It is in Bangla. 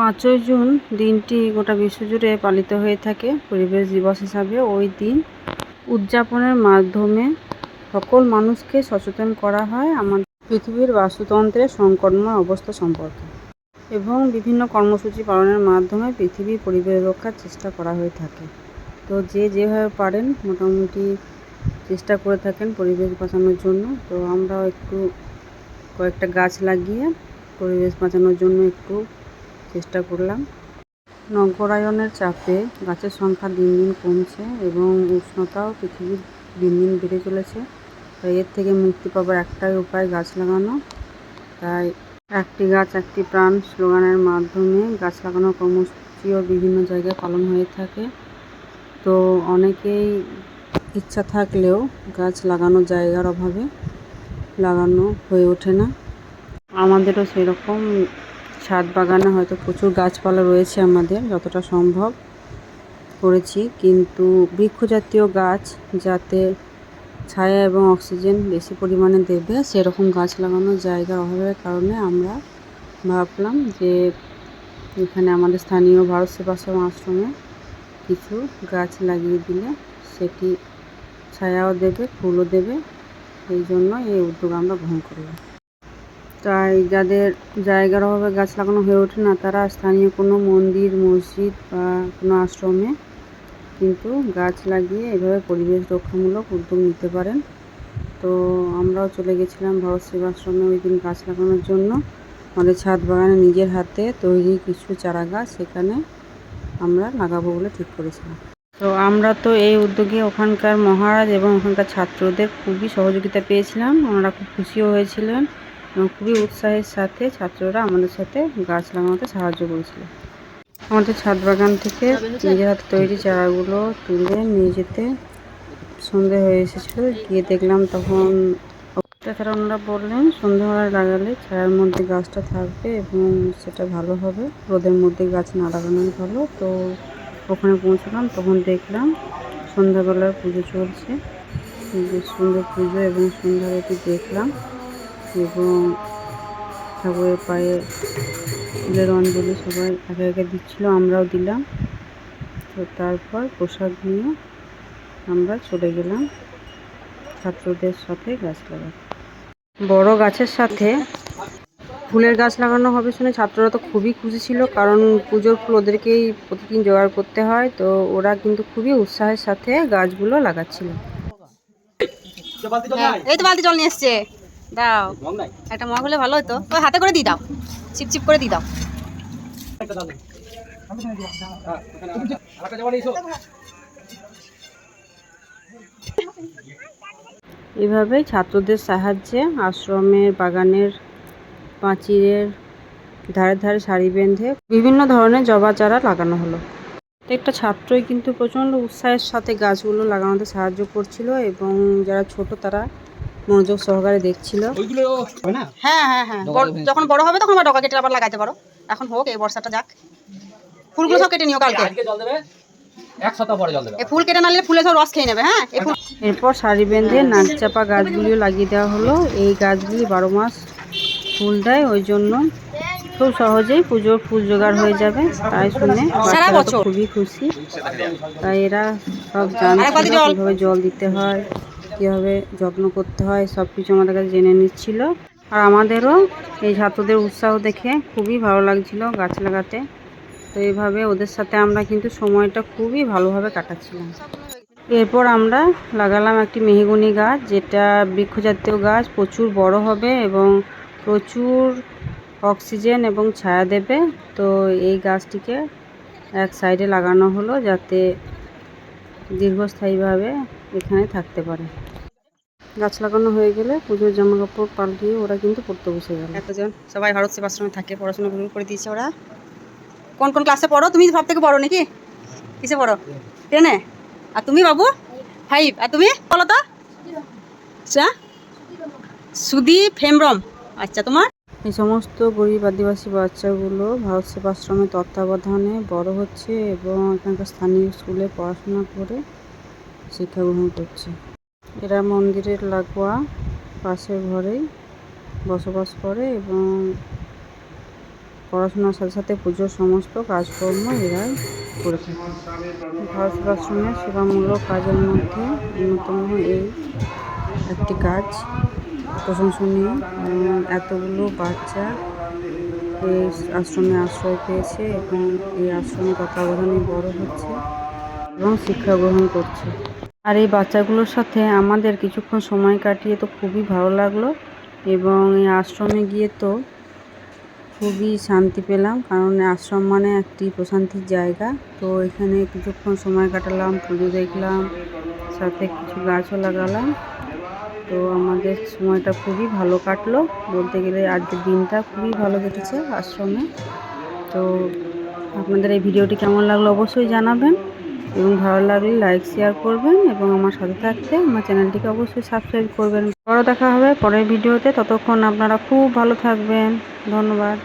পাঁচই জুন দিনটি গোটা বিশ্বজুড়ে পালিত হয়ে থাকে পরিবেশ দিবস হিসাবে। ওই দিন উদযাপনের মাধ্যমে সকল মানুষকে সচেতন করা হয় আমাদের পৃথিবীর বাস্তুতন্ত্রের সংকটময় অবস্থা সম্পর্কে এবং বিভিন্ন কর্মসূচি পালনের মাধ্যমে পৃথিবীর পরিবেশ রক্ষার চেষ্টা করা হয়ে থাকে। তো যে যেভাবে পারেন মোটামুটি চেষ্টা করে থাকেন পরিবেশ বাঁচানোর জন্য। তো আমরাও একটু কয়েকটা গাছ লাগিয়ে পরিবেশ বাঁচানোর জন্য একটু চেষ্টা করলাম। নগরায়নের চাপে গাছের সংখ্যা দিন দিন কমছে এবং উষ্ণতাও পৃথিবীর দিন দিন বেড়ে চলেছে। তাই এর থেকে মুক্তি পাবার একটাই উপায় গাছ লাগানো। তাই একটি গাছ একটি প্রাণ স্লোগানের মাধ্যমে গাছ লাগানোর কর্মসূচিও বিভিন্ন জায়গায় পালন হয়ে থাকে। তো অনেকেই ইচ্ছা থাকলেও গাছ লাগানোর জায়গার অভাবে লাগানো হয়ে ওঠে না। আমাদেরও সেরকম ছাদ বাগানে হয়তো প্রচুর গাছপালা রয়েছে আমাদের, যতটা সম্ভব করেছি। কিন্তু বৃক্ষ জাতীয় গাছ যাতে ছায়া এবং অক্সিজেন বেশি পরিমাণে দেবে, সেরকম গাছ লাগানোর জায়গার অভাবের কারণে আমরা ভাবলাম যে এখানে আমাদের স্থানীয় ভারত সেবাশ্রম আশ্রমে কিছু গাছ লাগিয়ে দিলে সেটি ছায়াও দেবে, ফুলও দেবে। এই জন্য এই উদ্যোগ আমরা গ্রহণ করলাম। তাই যাদের জায়গার অভাবে গাছ লাগানো হয়ে ওঠে না, তারা স্থানীয় কোনো মন্দির, মসজিদ বা কোনো আশ্রমে কিন্তু গাছ লাগিয়ে এভাবে পরিবেশ রক্ষামূলক উদ্যোগ নিতে পারেন। তো আমরাও চলে গেছিলাম ভারত সেবাশ্রমে ওই দিন গাছ লাগানোর জন্য। আমাদের ছাদ বাগানে নিজের হাতে তৈরি কিছু চারা গাছ সেখানে আমরা লাগাবো বলে ঠিক করেছিলাম। তো আমরা তো এই উদ্যোগে ওখানকার মহারাজ এবং ওখানকার ছাত্রদের খুবই সহযোগিতা পেয়েছিলাম। ওনারা খুব খুশিও হয়েছিলেন। এবং খুবই উৎসাহের সাথে ছাত্ররা আমাদের সাথে গাছ লাগানোতে সাহায্য করেছিল। আমাদের ছাদ বাগান থেকে নিজের হাতে তৈরি চারাগুলো তুলে নিয়ে যেতে সন্ধে হয়ে এসেছিল। গিয়ে দেখলাম তখন তাছাড়া ওনারা বললেন সন্ধ্যেবেলায় লাগালে ছায়ার মধ্যে গাছটা থাকবে এবং সেটা ভালো হবে। রোদের মধ্যে গাছ না লাগানোই ভালো। তো ওখানে পৌঁছলাম। তখন দেখলাম সন্ধ্যাবেলার পুজো চলছে। সুন্দর পুজো এবং সন্ধ্যারতি দেখলাম। এবং ঠাকুরের পায়ে ফুলের অঞ্জলি সবাই একে একে দিচ্ছিল, আমরাও দিলাম। তো তারপর প্রসাদ নিয়ে আমরা চলে গেলাম ছাত্রদের সাথে গাছ লাগাতে। বড় গাছের সাথে ফুলের গাছ লাগানো হবে শুনে ছাত্ররা তো খুবই খুশি ছিল, কারণ পুজোর ফুল ওদেরকেই প্রতিদিন জোগাড় করতে হয়। তো ওরা কিন্তু খুবই উৎসাহের সাথে গাছগুলো লাগাচ্ছিল। এই তো বালতি জল নিয়ে এসছে দাও। একটা মগ হলে ভালো হতো ওই হাতে করে দিয়ে দাও। চিপ চিপ করে দিয়ে দাও। এভাবেই ছাত্রদের সাহায্যে আশ্রমের বাগানের পাঁচিরের ধারে ধারে সারি বেঁধে বিভিন্ন ধরনের জবা চারা লাগানো হলো। প্রত্যেকটা ছাত্রই কিন্তু প্রচণ্ড উৎসাহের সাথে গাছগুলো লাগানোতে সাহায্য করছিল এবং যারা ছোট তারা মনোযোগ সহকারে দেখছিল। হ্যাঁ হ্যাঁ হ্যাঁ যখন বড় হবে তখন আবার ডগা কেটে আবার লাগাইতে পারো। এখন হোক এই বর্ষাটা যাক। ফুলগুলো সব কেটে নিও কালকে। জল দেবে ফুল কেটে নিলে ফুলে সব রস খেয়ে নেবে হ্যাঁ? এরপর সারি বেঁধে নাকচাপা গাছগুলিও লাগিয়ে দেওয়া হলো। এই গাছগুলি বারো মাস ফুল দেয় ওই জন্য খুব সহজেই পুজোর ফুল জোগাড় হয়ে যাবে তাই শুনে। খুবই খুশি। তাই এরা সব কীভাবে জল দিতে হয়। কীভাবে যত্ন করতে হয়, সব কিছু আমাদের কাছে জেনে নিচ্ছিল। আর আমাদেরও এই ছাত্রদের উৎসাহ দেখে খুবই ভালো লাগছিল গাছ লাগাতে। তো এইভাবে ওদের সাথে আমরা কিন্তু সময়টা খুবই ভালোভাবে কাটাচ্ছিলাম। এরপর আমরা লাগালাম একটি মেহগনি গাছ, যেটা বৃক্ষজাতীয় গাছ, প্রচুর বড় হবে এবং প্রচুর অক্সিজেন এবং ছায়া দেবে। তো এই গাছটিকে এক সাইডে লাগানো হলো যাতে দীর্ঘস্থায়ীভাবে এখানে থাকতে পারে। গাছ লাগানো হয়ে গেলে পুজোর জামা কাপড় পাল্টিয়ে ওরা কিন্তু পড়তে বসে গেল এতজন সবাই ভারত সেবাশ্রমে থাকে, পড়াশোনা করে দিয়েছে ওরা। কোন কোন ক্লাসে পড়ো? তুমি সব থেকে বড় নাকি? কিসে পড়ো? টেনে? আর তুমি বাবু? ফাইভ আর তুমি? বলো তো। আচ্ছা। সুদী ফেমরম আচ্ছা তোমার? এই সমস্ত গরিব আদিবাসী বাচ্চাগুলো ভারত সেবা সেবাশ্রমের তত্ত্বাবধানে বড় হচ্ছে এবং এখানকার স্থানীয় স্কুলে পড়াশোনা করে শিক্ষা গ্রহণ করছে। এরা মন্দিরের লাগোয়া পাশের ঘরেই বসবাস করে এবং পড়াশোনার সাথে সাথে পুজোর সমস্ত কাজকর্ম এরা করে থাকে। ভারত সেবাশ্রমের সেবামূলক কাজের মধ্যে অন্যতম এই একটি কাজ প্রশংসনীয়। এতগুলো বাচ্চা এই আশ্রমে আশ্রয় পেয়েছে এবং এই আশ্রমে তত্ত্বাবধানে বড় হচ্ছে এবং শিক্ষা গ্রহণ করছে। আর এই বাচ্চাগুলোর সাথে আমাদের কিছুক্ষণ সময় কাটিয়ে তো খুবই ভালো লাগল এবং এই আশ্রমে গিয়ে তো খুবই শান্তি পেলাম, কারণ আশ্রম মানে একটি প্রশান্তির জায়গা। তো এখানে কিছুক্ষণ সময় কাটালাম, পুজো দেখলাম, সাথে কিছু গাছও লাগালাম। তো আমাদের সময়টা খুবই ভালো কাটলো। বলতে গেলে আজকের দিনটা খুবই ভালো কেটেছে আশ্রমে। তো আপনাদের এই ভিডিওটি কেমন লাগল অবশ্যই জানাবেন এবং ভালো লাগলে লাইক, শেয়ার করবেন এবং আমার সাথে থাকতে আমার চ্যানেলটিকে অবশ্যই সাবস্ক্রাইব করবেন। পরও দেখা হবে পরের ভিডিওতে। ততক্ষণ আপনারা খুব ভালো থাকবেন। ধন্যবাদ।